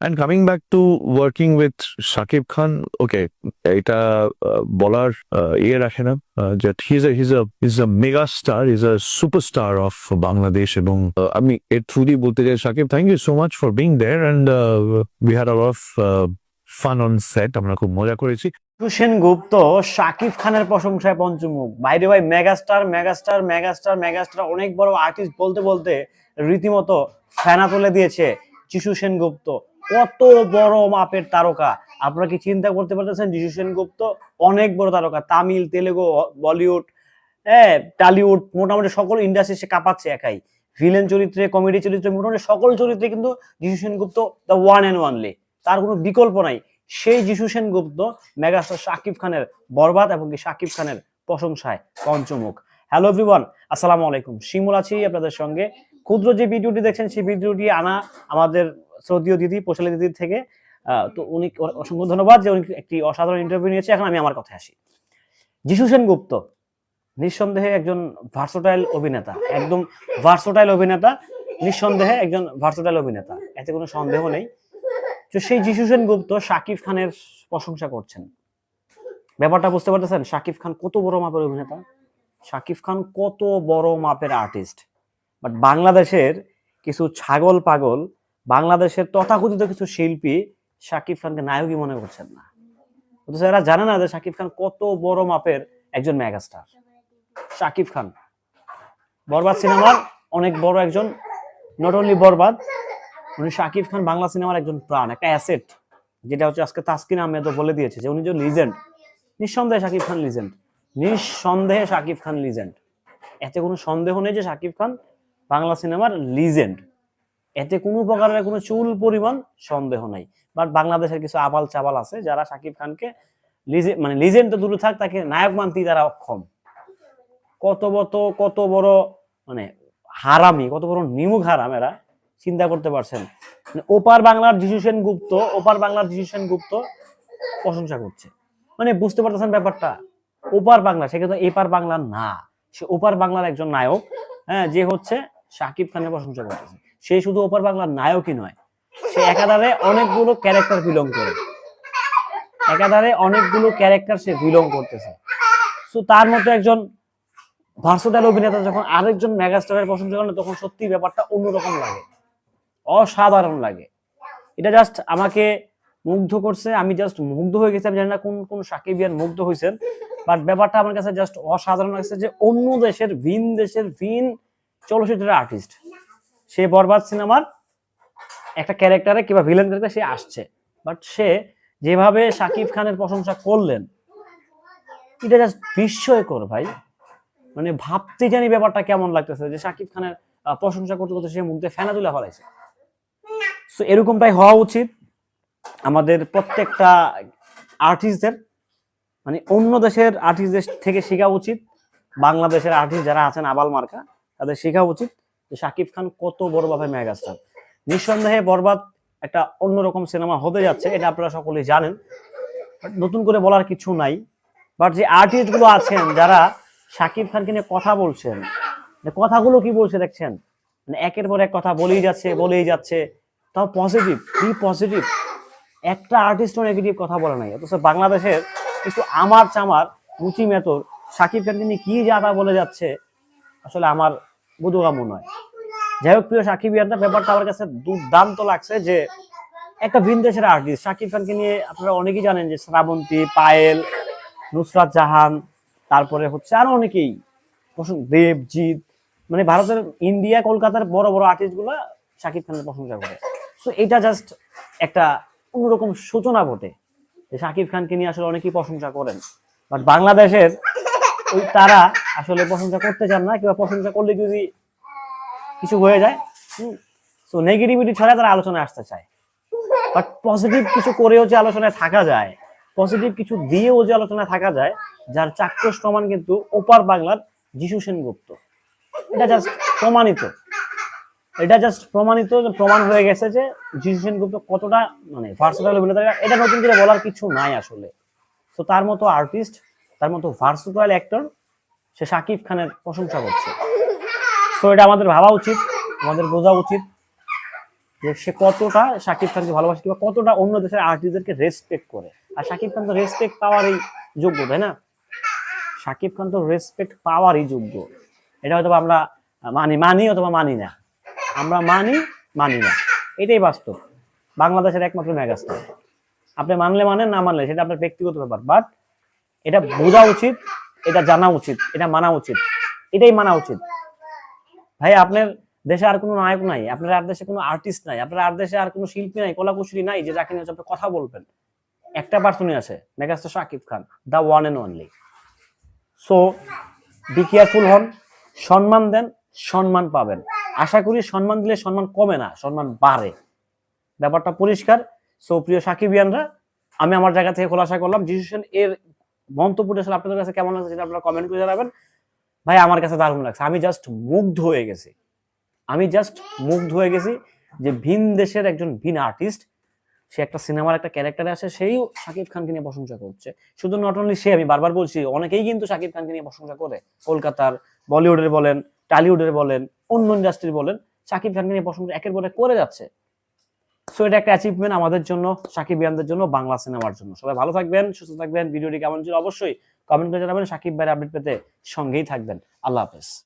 And coming back to working with Shakib Khan okay এটা বলার ইয়ে রাখে না যে his a his is a mega star is a superstar of Bangladesh এবং আমি এর থ্রু দিয়ে বলতে চাই Shakib thank you so much for being there and we had of fun on set আমরা খুব মজা করেছি। সেন গুপ্ত শাকিব খানের প্রশংসায় পঞ্চমুখ। বাইরে ভাই মেগাস্টার মেগাস্টার মেগাস্টার মেগাস্টার অনেক বড় আর্টিস্ট বলতে বলতে রীতিমতো ফেনা তুলে দিয়েছে যিশু সেনগুপ্ত। কত বড় মাপের তারকা। আপনারা কি চিন্তা করতে পারতেছেন? যিশু সেনগুপ্ত অনেক বড় তারকা। তামিল, তেলেগু, বলিউড হ্যাঁ টালিউড, মোটামুটি সকল ইন্ডাস্ট্রি সে কাঁপাচ্ছে একাই। ভিলেন চরিত্রে, কমেডি চরিত্রে, মোটামুটি সকল চরিত্রে কিন্তু Jisshu Sengupta the one and only তার কোনো বিকল্প নাই। সেই যিশু সেনগুপ্ত, মেগাস্টার শাকিব খানের বরবাদ এবং কি শাকিব খানের প্রশংসায় পঞ্চমুখ। হ্যালো এভরিওয়ান আসসালামু আলাইকুম। শিমুল আছি আপনাদের সঙ্গে। ক্ষুদ্র যে ভিডিওটি দেখছেন, সেই ভিডিওটি আনা আমাদের শ্রদ্ধীয় দিদি পোশালী দিদির থেকে তো উনি অসংখ্য ধন্যবাদ যে উনি একটি অসাধারণ ইন্টারভিউ নিয়েছে। এখন আমি আমার কথায় আসি। যিশু সেনগুপ্ত, নিঃসন্দেহে একজন ভার্সোটাইল অভিনেতা, একদম ভার্সোটাইল অভিনেতা, নিঃসন্দেহে একজন ভার্সোটাইল অভিনেতা, এতে কোনো সন্দেহ নেই। তো সেই যিশু সেনগুপ্ত শাকিব খানের প্রশংসা করছেন। ব্যাপারটা বুঝতে পারতেছেন? শাকিব খান কত বড় মাপের অভিনেতা? শাকিব খান কত বড় মাপের আর্টিস্ট বাট বাংলাদেশের কিছু ছাগল পাগল বাংলাদেশের তথাকথিত কিছু শিল্পী শাকিব খানকে নায়কই মনে করছেন না। অথচ এরা জানে না যে শাকিব খান কত বড় মাপের একজন মেগাস্টার। শাকিব খান, বরবাদ সিনেমার অনেক বড় একজন নট অনলি বরবাদ, উনি শাকিব খান বাংলা সিনেমার একজন প্রাণ, একটা অ্যাসেট যেটা হচ্ছে আজকে তাসকিন আহমেদ বলে দিয়েছে যে উনি যে লিজেন্ড নিঃসন্দেহে শাকিব খান লিজেন্ড নিঃসন্দেহে শাকিব খান লিজেন্ড এতে কোনো সন্দেহ নেই যে শাকিব খান বাংলা সিনেমার লিজেন্ড এতে কোনো প্রকারের কোনো চুল পরিমাণ সন্দেহ নাই। বাট বাংলাদেশের কিছু আবাল চাবাল আছে যারা শাকিব খানকে লিজে মানে লিজেন্ড তো দূরে থাক, তাকে নায়ক মানতেই তারা অক্ষম। কত বত, কত বড় মানে হারামি, কত বড় নিমুখ হারাম এরা, চিন্তা করতে পারছেন মানে ওপার বাংলার যিশু সেন গুপ্ত, ওপার বাংলার যিশু সেন গুপ্ত প্রশংসা করছে। মানে বুঝতে পারতেছেন ব্যাপারটা? ওপার বাংলা, সে কিন্তু এপার বাংলার না। সে ওপার বাংলার একজন নায়ক হ্যাঁ যে হচ্ছে শাকিব খানের প্রশংসা করতেছে। সে শুধু ওপার বাংলার নায়কই নয়, সে একাধারে অনেকগুলো ক্যারেক্টার বিলং করে। একাধারে অনেকগুলো ক্যারেক্টার সে বিলং করতেছে। তো তার মতো একজন ভার্সোটাইল অভিনেতা যখন আরেকজন মেগাস্টারের প্রশংসা করেন তখন সত্যি ব্যাপারটা অন্যরকম লাগে। অসাধারণ লাগে। এটা জাস্ট আমাকে মুগ্ধ করছে। আমি জাস্ট মুগ্ধ হয়ে গেছি। আমি জানি না কোন কোন সাকিবিয়ান মুগ্ধ হয়েছেন বাট ব্যাপারটা আমার কাছে জাস্ট অসাধারণ লাগছে যে অন্য দেশের, ভিন দেশের, ভিন চলচ্চিত্রের আর্টিস্ট সে বরবাদ সিনেমার একটা ক্যারেক্টারে কিংবা ভিলেন ক্যারেক্টার সে আসছে। বাট সে যেভাবে শাকিব খানের প্রশংসা করলেন, এটা জাস্ট বিস্ময়কর ভাই। মানে ভাবতে জানি ব্যাপারটা কেমন লাগতেছে যে শাকিব খানের প্রশংসা করতে করতে সে মুখ দিয়ে ফেনা তুলে ফেলাইছে। সো এরকমটাই হওয়া উচিত আমাদের প্রত্যেকটা আর্টিস্টদের মানে অন্য দেশের আর্টিস্টদের থেকে শেখা উচিত। বাংলাদেশের আর্টিস্ট যারা আছেন, আবাল মার্কা, তাদের শেখা উচিত। যে শাকিব খান কত বড়ভাবে মেগাস্টার নিঃসন্দেহে বরবাদ একটা অন্যরকম সিনেমা হতে যাচ্ছে, এটা আপনারা সকলেই জানেন। নতুন করে বলার কিছু নাই। বাট যে আর্টিস্টগুলো আছেন, যারা শাকিব খানকে নিয়ে কথা বলছেন, যে কথাগুলো কি বলছে দেখছেন? মানে একের পর এক কথা বলেই যাচ্ছে বলেই যাচ্ছে। তাও পজিটিভ কি পজিটিভ একটা আর্টিস্টও নেগেটিভ কথা বলে নাই। অথচ বাংলাদেশের কিছু আমার চামার রুচি মেতর শাকিব খানকে নিয়ে কি যাতা বলে যাচ্ছে, আসলে আমার বোধগম্য নয়। যাই হোক, প্রিয় সাকিব ইয়ানটা ব্যাপারটা আমার কাছে দুর্দান্ত লাগছে যে একটা ভিন দেশের আর্টিস্ট শাকিব খানকে নিয়ে আপনারা অনেকেই জানেন যে শ্রাবন্তী, পায়েল, নুসরাত জাহান, তারপরে হচ্ছে আরও অনেকেই। প্রসঙ্গ- দেবজিৎ মানে ভারতের ইন্ডিয়া, কলকাতার বড় বড় আর্টিস্টগুলা শাকিব খানের প্রশংসা করে। তো এটা জাস্ট একটা অন্যরকম সূচনা বটে যে শাকিব খানকে নিয়ে আসলে অনেকেই প্রশংসা করেন। বাট বাংলাদেশের ওই তারা আসলে প্রশংসা করতে চান না, কিংবা প্রশংসা করলে যদি কিছু হয়ে যায় তো নেগেটিভিটি ছাড়া তারা আলোচনায় আসতে চায়। বাট পজিটিভ কিছু করেও যে আলোচনায় থাকা যায় পজিটিভ কিছু দিয়েও যে আলোচনায় থাকা যায়, যার চাক্ষুষ প্রমাণ কিন্তু ওপার বাংলার যিশু সেনগুপ্ত। এটা জাস্ট প্রমাণিত। এটা জাস্ট প্রমাণিত প্রমাণ হয়ে গেছে যে যিশু সেনগুপ্ত কতটা মানে ভার্সোটাইল অভিনেতা। এটা নতুন করে বলার কিছু নাই আসলে। তো তার মতো আর্টিস্ট তার মতো ভার্সোটাইল অ্যাক্টর সে শাকিব খানের প্রশংসা করছে। তো এটা আমাদের ভাবা উচিত, আমাদের বোঝা উচিত যে সে কতটা শাকিব খানকে ভালোবাসে কিংবা কতটা অন্য দেশের আর্টিস্টদেরকে রেসপেক্ট করে। আর শাকিব খান তো রেসপেক্ট পাওয়ারই যোগ্য, তাই না? শাকিব খান তো রেসপেক্ট পাওয়ারই যোগ্য। এটা হয়তো আমরা মানি মানি অথবা মানি না। আমরা মানি মানি না। এটাই বাস্তব। বাংলাদেশের একমাত্র মেগাস্টার আপনি মানলে মানেন, না মানলে সেটা আপনার ব্যক্তিগত ব্যাপার। বাট এটা বোঝা উচিত, এটা জানা উচিত, এটা মানা উচিত। এটাই মানা উচিত। ভাই, আপনার দেশে আর কোনো নায়ক নাই, আপনার আর দেশে কোনো আর্টিস্ট নাই, আপনার আর দেশে আর কোনো শিল্পী নাই, কলাকুশলী নাই যে যাকে নিয়ে আপনি কথা বলবেন। একটা পার্সনই আছে, megastar Shakib Khan the one and only so be careful হন, সম্মান দেন, সম্মান পাবেন। আশা করি সম্মান দিলে সম্মান কমে না, সম্মান বাড়ে। ব্যাপারটা পরিষ্কার। সো প্রিয় সাকিবিয়ানরা, আমি আমার জায়গা থেকে খোলাসা করলাম। যিশু এর মন্তব্যটা আসলে আপনাদের কাছে কেমন লাগছে সেটা আপনারা কমেন্ট করে জানাবেন। ভাই, আমার কাছে দারুণ লাগছে। আমি জাস্ট মুগ্ধ হয়ে গেছি। আমি জাস্ট মুগ্ধ হয়ে গেছি যে ভিন দেশের একজন ভিন আর্টিস্ট সে একটা সিনেমার একটা ক্যারেক্টারে আসে, সেই শাকিব খানকে নিয়ে প্রশংসা করছে। শুধু নট অনলি সে, আমি বারবার বলছি, অনেকেই কিন্তু শাকিব খানকে নিয়ে প্রশংসা করে। কলকাতার বলিউডের বলেন, টালিউডের বলেন, অন্য ইন্ডাস্ট্রির বলেন শাকিব খানকে নিয়ে প্রশংসা একের পর করে যাচ্ছে। সো এটা একটা অ্যাচিভমেন্ট আমাদের জন্য, সাকিব ইয়ানদের জন্য, বাংলা সিনেমার জন্য। সবাই ভালো থাকবেন, সুস্থ থাকবেন। ভিডিওটি কেমন ছিল? অবশ্যই কমেন্ট করে জানাবেন। সাকিব ভাইয়ের আপডেট পেতে সঙ্গেই থাকবেন। আল্লাহ হাফেজ।